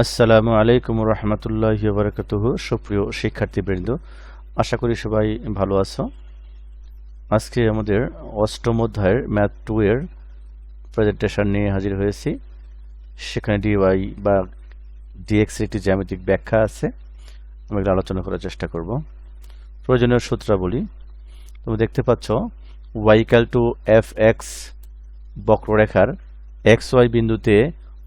আসসালামু আলাইকুম রহমতুল্লাহ বারকাতুহু সুপ্রিয় শিক্ষার্থীবৃন্দ, আশা করি সবাই ভালো আছো। আজকে আমাদের অষ্টম অধ্যায়ের ম্যাথ টু এর প্রেজেন্টেশন নিয়ে হাজির হয়েছি। সেখানে ডিওয়াই বা ডিএক্স একটি জ্যামিতিক ব্যাখ্যা আছে। আমি আলোচনা করার চেষ্টা করব। প্রয়োজনীয় সূত্রাবলী, তুমি দেখতে পাচ্ছ Y equal to F X বক্ররেখার এক্স ওয়াই বিন্দুতে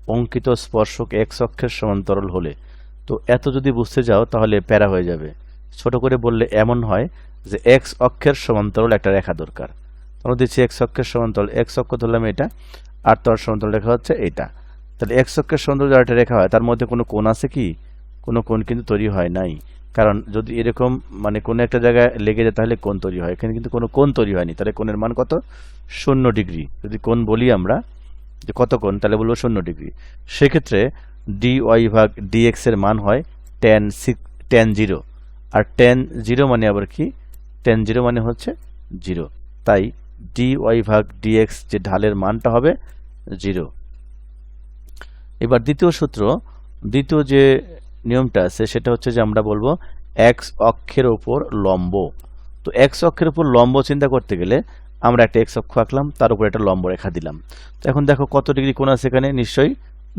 অঙ্কিত স্পর্শক এক্স অক্ষের সমান্তরাল হলে। তো এত যদি বুঝতে যাও, তাহলে প্যারা হয়ে যাবে। ছোট করে বললে এমন হয় যে, এক্স অক্ষের সমান্তরাল একটা রেখা দরকার। আমরা দিচ্ছি এক্স অক্ষের সমান্তরাল এক্স অক্ষ ধরলাম এটা, আর তার সমান্তরাল রেখা হচ্ছে এটা। তাহলে এক্স অক্ষের সমান্তরাল যার একটা রেখা হয়, তার মধ্যে কোনো কোণ আছে কি? কোনো কোণ কিন্তু তৈরি হয় নাই। কারণ যদি এরকম মানে কোনো একটা জায়গায় লেগে যায়, তাহলে কোণ তৈরি হয়। এখানে কিন্তু কোনো কোণ তৈরি হয়নি। তাহলে কোণের মান কত? শূন্য ডিগ্রি। যদি কোণ বলি আমরা যে কত কোণ তাহলে বলব শূন্য ডিগ্রি। সেক্ষেত্রে ডি ওয়াই ভাগ ডিএক্স এর মান হয় টেন সিক্স টেন জিরো আর টেন জিরো মানে আবার কি? টেন জিরো মানে হচ্ছে জিরো তাই ডি ওয়াই ভাগ ডিএক্স যে ঢালের মানটা হবে জিরো এবার দ্বিতীয় সূত্র, দ্বিতীয় যে নিয়মটা আছে সেটা হচ্ছে যে আমরা বলব এক্স অক্ষের ওপর লম্ব। তো এক্স অক্ষের উপর লম্ব চিন্তা করতে গেলে আমরা একটা এক্স অক্ষ আঁকলাম, তার উপরে একটা লম্ব রেখা দিলাম। তো এখন দেখো কত ডিগ্রি কোণ আছে এখানে? নিশ্চয়ই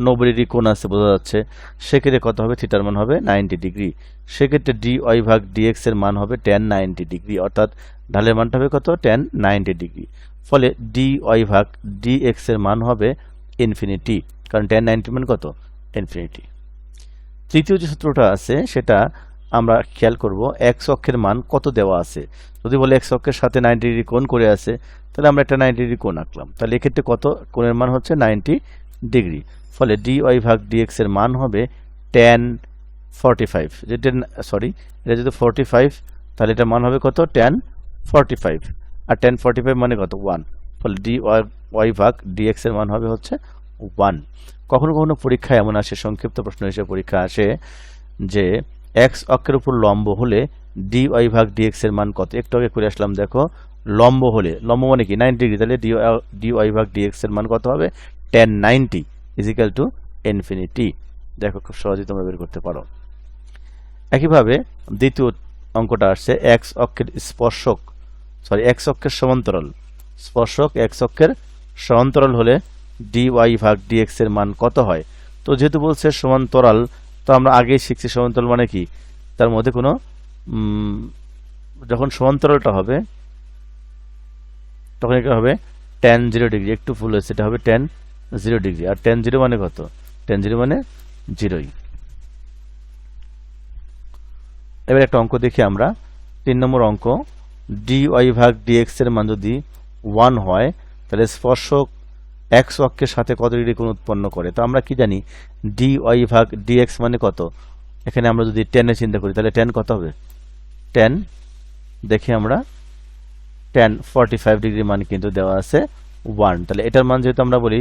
নব্বই ডিগ্রি কোণ আছে, বোঝা যাচ্ছে। সেক্ষেত্রে কত হবে? থিটার মান হবে নাইনটি ডিগ্রি। সেক্ষেত্রে ডি ওয়াই ভাগ ডিএক্স এর মান হবে টেন নাইনটি ডিগ্রি, অর্থাৎ ঢালের মানটা হবে কত? Tan ninety degree. ফলে ডি ওয়াই ভাগ ডিএক্স এর মান হবে ইনফিনিটি কারণ টেন নাইনটি মান কত? ইনফিনিটি তৃতীয় যে সূত্রটা আছে, সেটা আমরা খেয়াল করব এক্স অক্ষের মান কত দেওয়া আছে। যদি বলে এক্স অক্ষের সাথে নাইনটি ডিগ্রি কোণ করে আছে, তাহলে আমরা একটা নাইনটি ডিগ্রি কোণ আঁকলাম। তাহলে এক্ষেত্রে কত? কোণের মান হচ্ছে নাইনটি ডিগ্রি ফলে ডি ওয়াই ভাগ ডিএক্স এর মান হবে টেন ফর্টি ফাইভ যে টেন সরি এটা যদি ফর্টি ফাইভ তাহলে এটার মান হবে কত? টেন ফর্টি ফাইভ আর টেন ফর্টি ফাইভ মানে কত? ওয়ান ফলে ডি ওয়াই ভাগ ডিএক্স এর মান হবে হচ্ছে ওয়ান কখনো কখনো পরীক্ষায় এমন আসে, সংক্ষিপ্ত প্রশ্ন হিসেবে পরীক্ষা আসে যে এক্স অক্ষের উপর লম্ব হলে ডি ওয়াই ভাগ ডিএক্স এর মান কত? একটু আগে করে আসলাম, দেখো। লম্ব হলে, লম্ব মানে কি? নাইনটি ডিগ্রি, তাহলে ডি ডি ওয়াই ভাগ ডিএক্স এর মান কত হবে? Tan ninety equal to infinity দেখো, খুব সহজেই তোমরা বের করতে পারো। একইভাবে দ্বিতীয় অঙ্কটা আসছে এক্স অক্ষের স্পর্শক সরি এক্স অক্ষের সমান্তরাল। স্পর্শক এক্স অক্ষের সমান্তরাল হলে ডি ওয়াই ভাগ ডিএক্স এর মান কত হয়? তো যেহেতু বলছে সমান্তরাল তো আমরা আগেই শিখছি সমান্তরাল মানে কি? তার মধ্যে কোনো যখন সমান্তরালটা হবে, তখন এটা হবে টেন জিরো ডিগ্রি একটু ফুল হয়েছে, এটা হবে টেন জিরো ডিগ্রি আর টেন জিরো মানে কত? টেন জিরো মানে জিরোই এবার একটা অঙ্ক দেখি আমরা। তিন নম্বর অঙ্ক ডি ওয়াই ভাগ ডিএক্স এর মান যদি ওয়ান হয়, তাহলে স্পর্শক এক্স অক্ষের সাথে কত ডিগ্রি কোণ উৎপন্ন করে? তো আমরা কি জানি? ডি ওয়াই ভাগ ডিএক্স মানে কত? এখানে আমরা যদি টেনে চিন্তা করি, তাহলে টেন কত হবে? টেন দেখি আমরা টেন ফর্টি ফাইভ ডিগ্রি মান কিন্তু দেওয়া আছে ওয়ান তাহলে এটার মান যেহেতু আমরা বলি,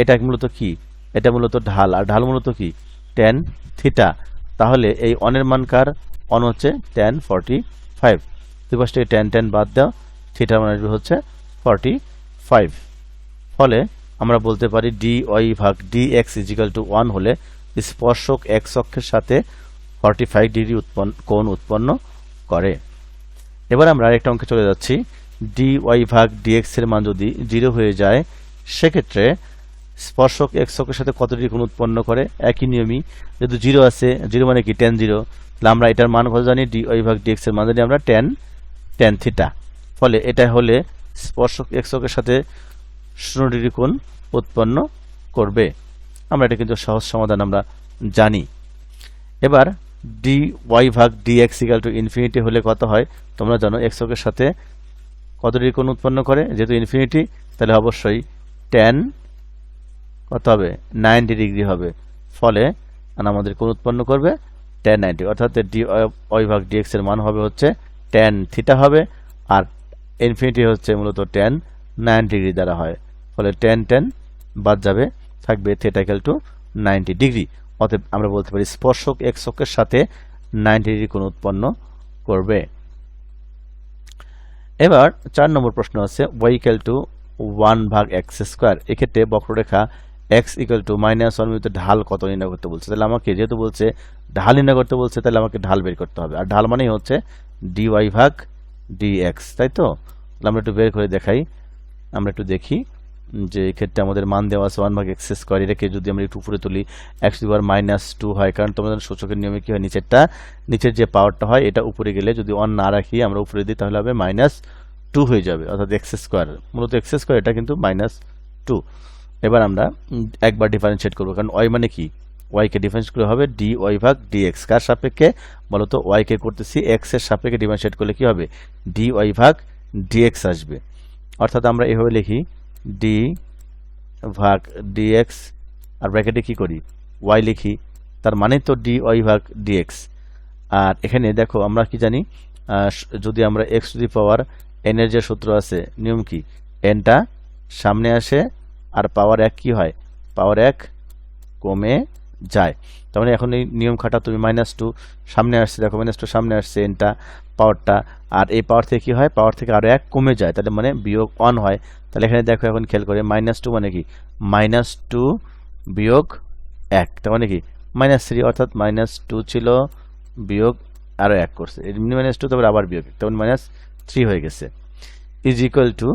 এটা মূলত কি? এটা মূলত ঢাল। আর ঢাল মূলত কি? টেন থিটা তাহলে এই অনের মান কার? অন হচ্ছে টেন ফর্টি ফাইভ দুই পাশ থেকে টেন টেন বাদ দাও। থিটার মান হচ্ছে ফর্টি ফাইভ ফলে আমরা বলতে পারি ডি ওয়াই ভাগ D X equal to one হলে স্পর্শক এক্স অক্ষের সাথে ফর্টি ফাইভ ডিগ্রি উৎপন্ন, কোণ উৎপন্ন করে। এবার আমরা আরেকটা অঙ্কে চলে যাচ্ছি। ডি ওয়াই ভাগ ডিএক্স এর মান যদি জিরো হয়ে যায়, সেক্ষেত্রে স্পর্শক এক্স অক্ষের সাথে কত ডিগ্রি কোণ উৎপন্ন করে? একই নিয়মই। যেহেতু জিরো আছে জিরো মানে কি? টেন জিরো তাহলে আমরা এটার মান কত জানি? ডি ওয়াই ভাগ ডিএক্স এর মান জানি আমরা টেন টেন থিটা ফলে এটা হলে স্পর্শক এক্স অক্ষের সাথে শূন্য ডিগ্রি কোণ উৎপন্ন করবে। আমরা এটা কিন্তু সহজ সমাধান আমরা জানি। এবার ডি ওয়াই ভাগ D X equal to infinity হলে কত হয়? তোমরা জানো এক্স অক্ষের সাথে কত ডিগ্রি কোণ উৎপন্ন করে? যেহেতু ইনফিনিটি তাহলে অবশ্যই টেন কত হবে? নাইনটি ডিগ্রি হবে। ফলে আমাদের কোণ উৎপন্ন করবে টেন নাইনটি অর্থাৎ ডি ওয়াই ভাগ ডিএক্স এর মান হবে হচ্ছে টেন থিটা হবে। আর ইনফিনিটি হচ্ছে মূলত টেন নাইন ডিগ্রি দ্বারা হয়। ফলে টেন টেন বাদ যাবে, থাকবে থেটাইক্যাল টু নাইনটি ডিগ্রি অতএব আমরা বলতে পারি স্পর্শক অক্ষের সাথে নাইনটি ডিগ্রি কোণ উৎপন্ন করবে। এবার চার নম্বর প্রশ্ন আছে ওয়াইক্যাল টু ওয়ান ভাগ এক্স স্কোয়ার এক্ষেত্রে বক্ররেখা X equal to minus one বিন্দুতে ঢাল কত নির্ণয় করতে বলছে? তাহলে আমাকে যেহেতু বলছে ঢাল নির্ণয় করতে বলছে, তাহলে আমাকে ঢাল বের করতে হবে। আর ঢাল মানেই হচ্ছে ডি ওয়াই ভাগ ডি এক্স তাই তো? তাহলে আমরা একটু বের করে দেখাই, আমরা একটু দেখি। যে এক্ষেত্রে আমাদের মান দেওয়া আছে ওয়ান ভাগ এক্স স্কোয়ার এটাকে যদি আমরা একটু উপরে তুলি এক্স দুবার মাইনাস টু হয়, কারণ তোমাদের সূচকের নিয়মে কি হয়, নিচেরটা, নিচের যে পাওয়ারটা হয়, এটা উপরে গেলে যদি ওয়ান না রাখি, আমরা উপরে দিই, তাহলে হবে মাইনাস টু হয়ে যাবে, অর্থাৎ এক্স স্কোয়ার মূলত এক্স স্কোয়ার এটা কিন্তু মাইনাস টু এবার আমরা একবার ডিফারেন্সিয়েট করব, কারণ ওয়াই মানে কি? ওয়াইকে ডিফারেন্স করে হবে ডি ওয়াই ভাগ ডি এক্স কার সাপেক্ষে? বলতো ওয়াইকে করতেছি এক্সের সাপেক্ষে ডিফারেন্সিয়েট করলে কি হবে? ডি ওয়াই ভাগ ডি এক্স আসবে। অর্থাৎ আমরা এভাবে লিখি ডি ভাগ ডিএক্স আর ব্র্যাকেটে কী করি? ওয়াই লিখি, তার মানে তো ডি ওয়াই ভাগ ডিএক্স আর এখানে দেখো, আমরা কি জানি যদি আমরা এক্স টু দি পাওয়ার এনের যে সূত্র আছে, নিয়ম কি? এনটা সামনে আসে, আর পাওয়ার এক কি হয়? পাওয়ার এক কমে যায়। তার মানে এখন এই নিয়ম খাটা তুমি মাইনাস টু সামনে আসছে, দেখো মাইনাস টু সামনে আসছে এনটা পাওয়ারটা আর এই পাওয়ার থেকে কি হয়? পাওয়ার থেকে আরও এক কমে যায়, তাহলে মানে বিয়োগ অন হয়। তাহলে এখানে দেখো এখন খেয়াল করে মাইনাস টু মানে কি? মাইনাস টু বিয়োগ এক, তার মানে কি? মাইনাস থ্রি অর্থাৎ মাইনাস টু ছিল বিয়োগ আরও এক করছে। এমনি মাইনাস টু তারপর আবার বিয়োগ তখন মাইনাস থ্রি হয়ে গেছে। ইজ ইকুয়াল টু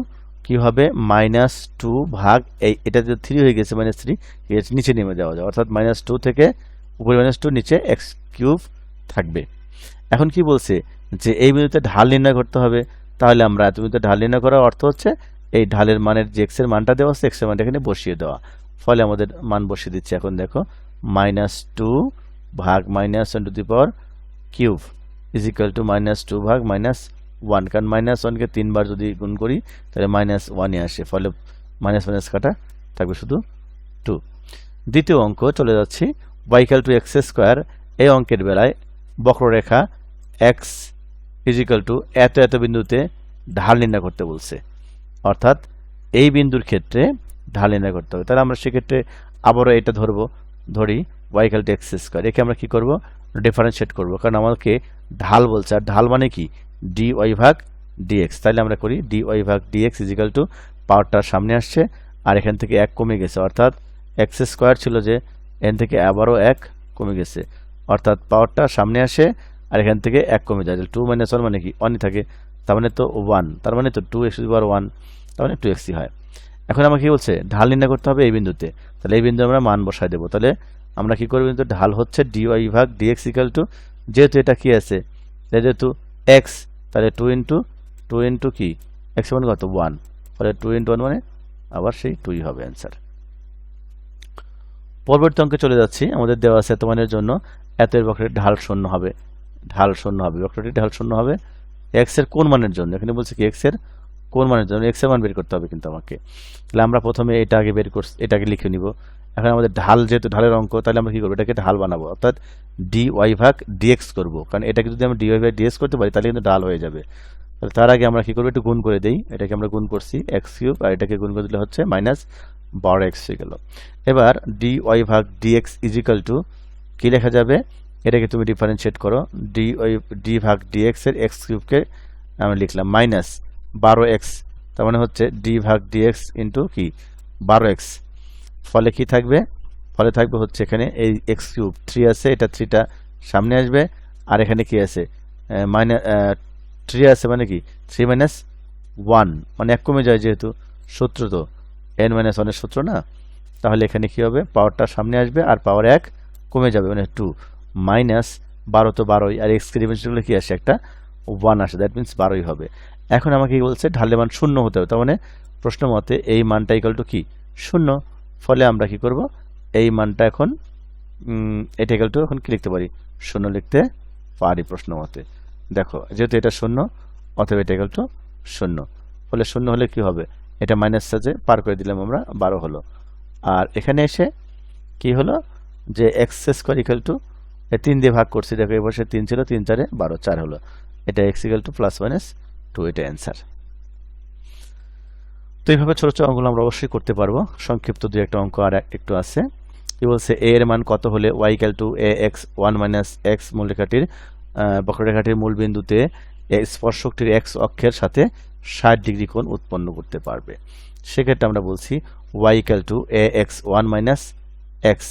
কি হবে? মাইনাস টু ভাগ এই, এটা যে থ্রি হয়ে গেছে মাইনাস থ্রি নিচে নেমে যাওয়া যায়। অর্থাৎ মাইনাস টু থেকে উপরে মাইনাস টু নিচে এক্স কিউব থাকবে। এখন কি বলছে? যে এই বিন্দুতে ঢাল নির্ণয় করতে হবে। তাহলে আমরা এত বিন্দুতে ঢাল নির্ণয় করার অর্থ হচ্ছে, এই ঢালের মানের যে এক্সের মানটা দেওয়া আছে এক্সের মানটা এখানে বসিয়ে দেওয়া। ফলে আমাদের মান বসিয়ে দিচ্ছে এখন দেখো মাইনাস টু ভাগ minus one to the power cube is equal to minus two ভাগ মাইনাস ওয়ান কারণ মাইনাস ওয়ানকে তিনবার যদি গুণ করি, তাহলে মাইনাস ওয়ানই আসে। ফলে মাইনাস মাইনাস কাটা থাকবে শুধু টু দ্বিতীয় অঙ্ক, চলে যাচ্ছি। ওয়াইকাল টু এক্স স্কোয়ার এই অঙ্কের বেলায় বক্ররেখা এক্স ফিজিক্যাল টু এত এত বিন্দুতে ঢাল নির্ণয় করতে বলছে। অর্থাৎ এই বিন্দুর ক্ষেত্রে ঢাল নির্ণয় করতে হবে। তাহলে আমরা সেক্ষেত্রে আবারও এটা ধরবো, ধরি ওয়াইকাল টু এক্স স্কোয়ার একে আমরা কি করব? ডিফারেন্সিয়েট করব। কারণ আমাকে ঢাল বলছে। আর ঢাল মানে কি? ডি ওয়াই ভাগ ডিএক্স তাহলে আমরা করি ডি ওয়াই ভাগ ডিএক্স ইজিক্যাল টু পাওয়ারটা সামনে আসছে আর এখান থেকে এক কমে গেছে। অর্থাৎ এক্স স্কোয়ার ছিল যে এখান থেকে আবারও এক কমে গেছে। অর্থাৎ পাওয়ারটা সামনে আসে আর এখান থেকে এক কমে যায়। টু মাইনাস ওয়ান মানে কি? ওয়ানই থাকে। তার মানে তো ওয়ান তার মানে তো টু এক্স পাওয়ার ওয়ান তার মানে টু এক্সই হয়। এখন আমাকে কি বলছে? ঢাল নির্ণয় করতে হবে এই বিন্দুতে। তাহলে এই বিন্দু আমরা মান বসাই দেবো। তাহলে আমরা কি করব? কিন্তু ঢাল হচ্ছে ডি ওয়াই ভাগ ডিএক্স ইকাল টু যেহেতু এটা কি আছে? যেহেতু এক্স তাহলে টু ইন্টু টু ইন্টু কি? এক্স মানে কত? ওয়ান ফলে টু ইন্টু ওয়ান মানে আবার সেই টুই হবে অ্যান্সার পরবর্তী অঙ্কে চলে যাচ্ছি। আমাদের দেওয়া এত জন্য এত এর বক্রটির ঢাল শূন্য হবে। ঢাল শূন্য হবে। বক্রটির ঢাল শূন্য হবে। এক্সের কোন মানের জন্য? এখানে বলছে কি এক্সের কোন মানের জন্য? এক্সের মান বের করতে হবে কিন্তু আমাকে। তাহলে আমরা প্রথমে এটা আগে বের করছি, এটাকে লিখে নিব। এখন আমাদের ঢাল যেহেতু ঢালের অঙ্ক, তাহলে আমরা কী করব? এটাকে ঢাল বানাবো। অর্থাৎ ডি ওয়াই ভাগ ডিএক্স করব। কারণ এটাকে যদি আমরা ডি ওয়াই ভাগ ডিএক্স করতে পারি, তাহলে কিন্তু ঢাল হয়ে যাবে। তাহলে তার আগে আমরা কী করব? একটু গুণ করে দিই। এটাকে আমরা গুণ করছি এক্স কিউব আর এটাকে গুণ করে দিলে হচ্ছে মাইনাস বারো এক্স হয়ে গেল। এবার ডি ওয়াই ভাগ ডিএক্স ইজিক্যাল টু কী লেখা যাবে? এটাকে তুমি ডিফারেন্সিয়েট করো। ডি ওয়াই ডি ভাগ ডিএক্স এর এক্স কিউবকে আমরা লিখলাম মাইনাস বারো এক্স তার মানে হচ্ছে ডি ভাগ ডিএক্স ইন্টু কি? বারো এক্স ফলে কি থাকবে? ফলে থাকবে হচ্ছে এখানে এই এক্স কিউব থ্রি আছে, এটা থ্রিটা সামনে আসবে, আর এখানে কি আছে? মাইনাস থ্রি আছে মানে কি? থ্রি মাইনাস ওয়ান মানে এক কমে যায় যেহেতু, সূত্র তো। এন মাইনাস ওয়ানের সূত্র না? তাহলে এখানে কি হবে? পাওয়ারটা সামনে আসবে, আর পাওয়ার এক কমে যাবে মানে টু মাইনাস বারো তো বারোই, আর এক্স ডিমেনশনগুলো কি আসে? একটা ওয়ান আসে দ্যাট মিনস বারোই হবে। এখন আমাকে কি বলছে? ঢালে মান শূন্য হতে হবে, তার মানে প্রশ্ন মতে এই মানটা ইকাল টু কি? শূন্য। ফলে আমরা কি করব? এই মানটা এখন এটা ইকাল টু এখন কি লিখতে পারি? শূন্য লিখতে পারি প্রশ্ন মতে। দেখো, যেহেতু এটা শূন্য অথবা এটা ইকাল টু শূন্য। ফলে শূন্য হলে কি হবে? এটা মাইনাস সাজে পার করে দিলাম আমরা, বারো হলো। আর এখানে এসে কি হলো? যে এক্স স্কোয়ার ইকাল টু তিন দিয়ে ভাগ করছি, দেখো এবার সে তিন ছিল, তিন চারে বারো, চার হলো। এটা x equal to plus minus two এটা অ্যান্সার তো এইভাবে ছোটো ছোটো অঙ্কগুলো আমরা অবশ্যই করতে পারব। সংক্ষিপ্ত দু একটা অঙ্ক আর একটু আছে। কি বলছে? এ এর মান কত হলে y equal to a x one minus x মূলরেখাটির বক্ররেখাটির মূল বিন্দুতে স্পর্শকটির এক্স অক্ষের সাথে ষাট ডিগ্রি কোণ উৎপন্ন করতে পারবে। সেক্ষেত্রে আমরা বলছি y equal to a x one minus x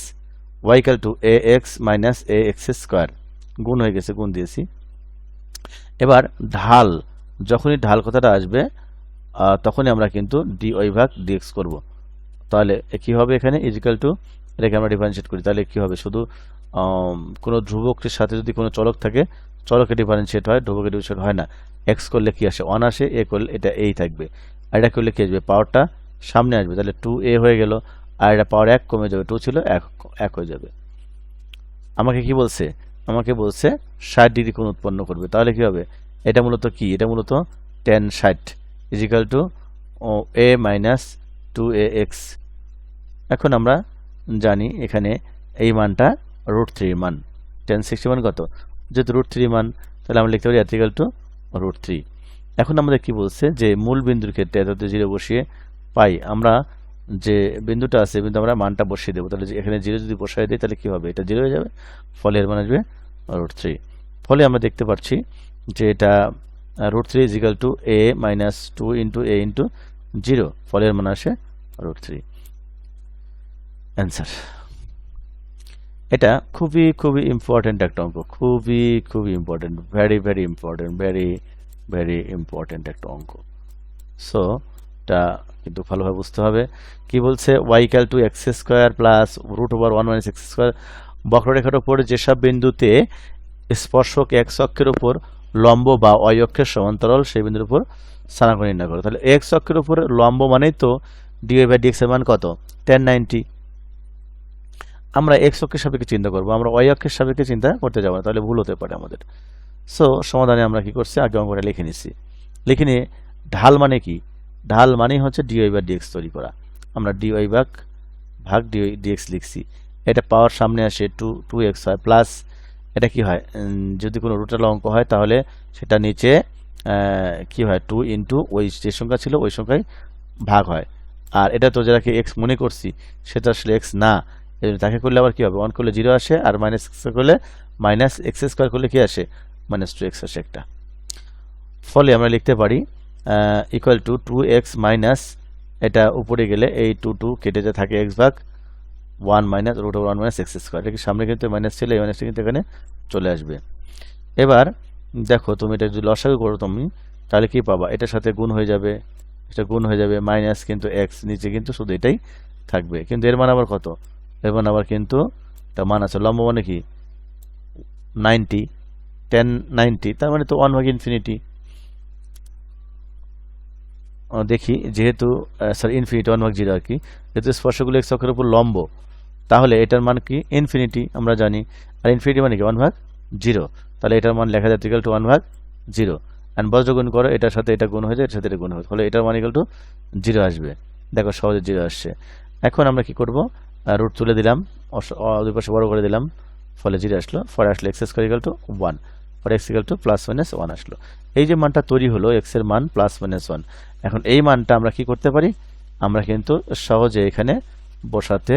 y equal to a x minus a x square গুণ হয়ে গেছে, গুণ দিয়েছি। এবার ঢাল, যখনই ঢাল কথাটা আসবে তখনই আমরা কিন্তু ডি ওয়াই ভাগ ডিএক্স করব। তাহলে কি হবে এখানে? ইজিক্যাল টু এটাকে আমরা ডিফারেন্সিয়েট করি। তাহলে কি হবে? শুধু কোনো ধ্রুবকের সাথে যদি কোনো চলক থাকে, চলকে ডিফারেন্সিয়েট হয়, ধ্রুবকে ডিফারেন্সিয়েট হয় না। এক্স করলে কি আসে? ওয়ান আসে এ করলে এটা এই থাকবে। আর এটা করলে কী আসবে? পাওয়ারটা সামনে আসবে। তাহলে টু এ হয়ে গেল। আর এটা পাওয়ার এক কমে যাবে। টু ছিল এক এক হয়ে যাবে। আমাকে কি বলছে? আমাকে বলছে ষাট ডিগ্রি কোণ উৎপন্ন করবে। তাহলে কি হবে? এটা মূলত কি? এটা মূলত টেন ষাট। Is equal to a minus two a x এখন আমরা জানি এখানে এই মানটা রুট থ্রি মান। টেন সিক্সটি মান কত? যেহেতু রুট থ্রি মান, তাহলে আমরা লিখতে পারি অ্যাথিক্যাল টু রুট থ্রি এখন আমাদের কি বলছে? যে মূল বিন্দুর ক্ষেত্রে এততে জিরো বসিয়ে পাই। আমরা যে বিন্দুটা আছে, বিন্দু আমরা মানটা বসিয়ে দেবো। তাহলে এখানে জিরো যদি বসাই দিই, তাহলে কি হবে? এটা জিরো হয়ে যাবে। ফলে এর মান আসবে রুট থ্রি ফলে আমরা দেখতে পাচ্ছি যে এটা root three is equal to a minus two into a into zero ফলের মান আসে রুট থ্রি অ্যান্সার এটা খুবই খুবই ইম্পর্টেন্ট একটা অঙ্ক, খুবই খুবই important very very important very very important একটা অঙ্ক. সো এটা কিন্তু ভালোভাবে বুঝতে হবে। কি বলছে? Y equal to x square plus root over one minus x square বক্ররেখার উপর যেসব বিন্দুতে স্পর্শক এক্স অক্ষের উপর লম্ব বা অয় অক্ষের সমান্তরাল সেই বিন্দুর উপর স্থানাঙ্ক নির্ণয় করো। তাহলে এক্স অক্ষের উপর লম্ব মানেই তো ডিওয়াই বাই ডিএক্স এর মান কত? টেন নাইনটি আমরা এক্স অক্ষের সাপেক্ষে চিন্তা করব, আমরা ওয়াই অক্ষের সাপেক্ষে চিন্তা করতে যাব না, তাহলে ভুল হতে পারে আমাদের। সো সমাধানে আমরা কি করছি? আগে অঙ্কটা লিখে নিচ্ছি। লিখে নিয়ে ঢাল মানে কি? ঢাল মানেই হচ্ছে ডিওয়াই বা ডিএক্স তৈরি করা। আমরা ডিওয়াই ভাগ ভাগ ডিওয়াই ডিএক্স লিখছি। এটা পাওয়ার সামনে আসে টু টু এক্স হয় প্লাস এটা কি হয়? যদি কোনো রুটাল অঙ্ক হয়, তাহলে সেটা নিচে কি হয়? টু ইন্টু ওই যে সংখ্যা ছিল, ওই সংখ্যায় ভাগ হয়। আর এটা তো যারাকে এক্স মনে করছি, সেটা আসলে এক্স না। তাকে করলে আবার কি হবে? ওয়ান করলে জিরো আসে, আর মাইনাস এক্স করলে মাইনাস এক্স স্কোয়ার করলে কি আসে? মাইনাস টু এক্স আসে একটা। ফলে আমরা লিখতে পারি equal to two x minus এটা উপরে গেলে এই টু টু কেটে যা থাকে এক্স ভাগ one minus root over one minus x square এটা কি সামনে কিন্তু মাইনাস ছিল, এই মাইনাসটা কিন্তু এখানে চলে আসবে। এবার দেখো তুমি এটা যদি লসাগু করো তুমি, তাহলে কি পাবা? এটার সাথে গুণ হয়ে যাবে। এটা গুণ হয়ে যাবে মাইনাস কিন্তু এক্স নিচে কিন্তু শুধু এটাই থাকবে। কিন্তু এর মান আবার কত? এর মান আবার কিন্তু একটা মান আছে লম্ব মানে কি? নাইনটি টেন নাইনটি তার মানে তো ওয়ান ভাগ ইনফিনিটি দেখি, যেহেতু সরি ইনফিনিটি ওয়ান ভাগ জিরো আর কি। যেহেতু স্পর্শগুলো এক্স অক্ষের উপর লম্ব তাহলে এটার মান কি? ইনফিনিটি আমরা জানি। আর ইনফিনিটি মানে কি? ওয়ান ভাগ জিরো তাহলে এটার মান লেখা যায় ইকাল টু ওয়ান ভাগ জিরো অ্যান্ড বজ্র গুণ করো, এটার সাথে এটা গুণ হয়ে যায় এটার সাথে এটা গুণ হবে ফলে এটার মান ইকাল টু জিরো আসবে। দেখো, সহজে জিরো আসছে। এখন আমরা কি করব? রুট তুলে দিলাম। দুই পাশে বড় করে দিলাম। ফলে জিরো আসলো। ফলে আসলো x square equal to one for x equal to plus minus one আসলো। এই যে মানটা তৈরি হলো এক্সের মান প্লাস মাইনাস ওয়ান এখন এই মানটা আমরা কি করতে পারি? আমরা কিন্তু সহজে এখানে বসাতে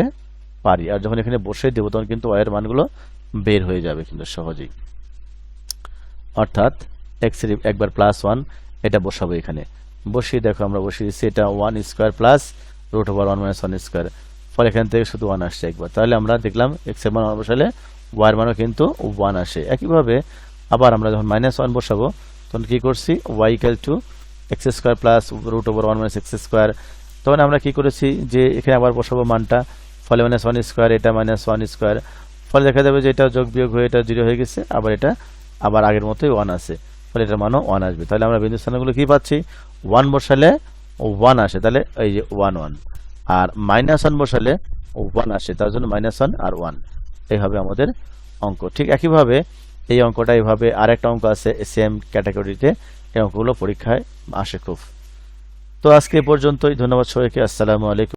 পারি। আর যখন এখানে বসে দেবো, তখন কিন্তু ওয়ের মানগুলো বের হয়ে যাবে কিন্তু সহজেই। অর্থাৎ এক্সের একবার প্লাস ওয়ান এটা বসাবো এখানে। বসিয়ে দেখো, আমরা বসিয়ে দিচ্ছি, এটা one square plus root over one minus one square ফলে এখান থেকে শুধু ওয়ান আসছে একবার। তাহলে আমরা দেখলাম এক্সের মান ওয়ান বসালে ওয়ার মানও কিন্তু ওয়ান আসে। একইভাবে আবার আমরা যখন মাইনাস ওয়ান বসাবো, তখন কি করছি? Y equal to x square plus root over one minus x square তখন আমরা কি করেছি? যে এখানে আবার বসাবো মানটা। ফলে মাইনাস ওয়ান স্কোয়ার এটা মাইনাস ওয়ান স্কোয়ার ফলে দেখা যাবে যে এটা যোগ বিয়োগ হয়ে এটা জিরো হয়ে গেছে, আবার এটা আবার আগের মতোই ওয়ান আছে। ফলে এটার মানও ওয়ান আসবে। তাহলে আমরা বিন্দু স্থানগুলো কি পাচ্ছি? ওয়ান বসালে ওয়ান আসে, তাহলে এই যে ওয়ান ওয়ান আর মাইনাস ওয়ান বসালে ওয়ান আসে, তার জন্য মাইনাস ওয়ান আর ওয়ান এই হবে আমাদের অঙ্ক। ঠিক একইভাবে এই অঙ্কটা এইভাবে আরেকটা অঙ্ক আছে সেম ক্যাটাগরিতে এই অঙ্কগুলো পরীক্ষায় আসে খুব। তো আজকে পর্যন্তই। ধন্যবাদ সবাইকে। আসসালামু আলাইকুম।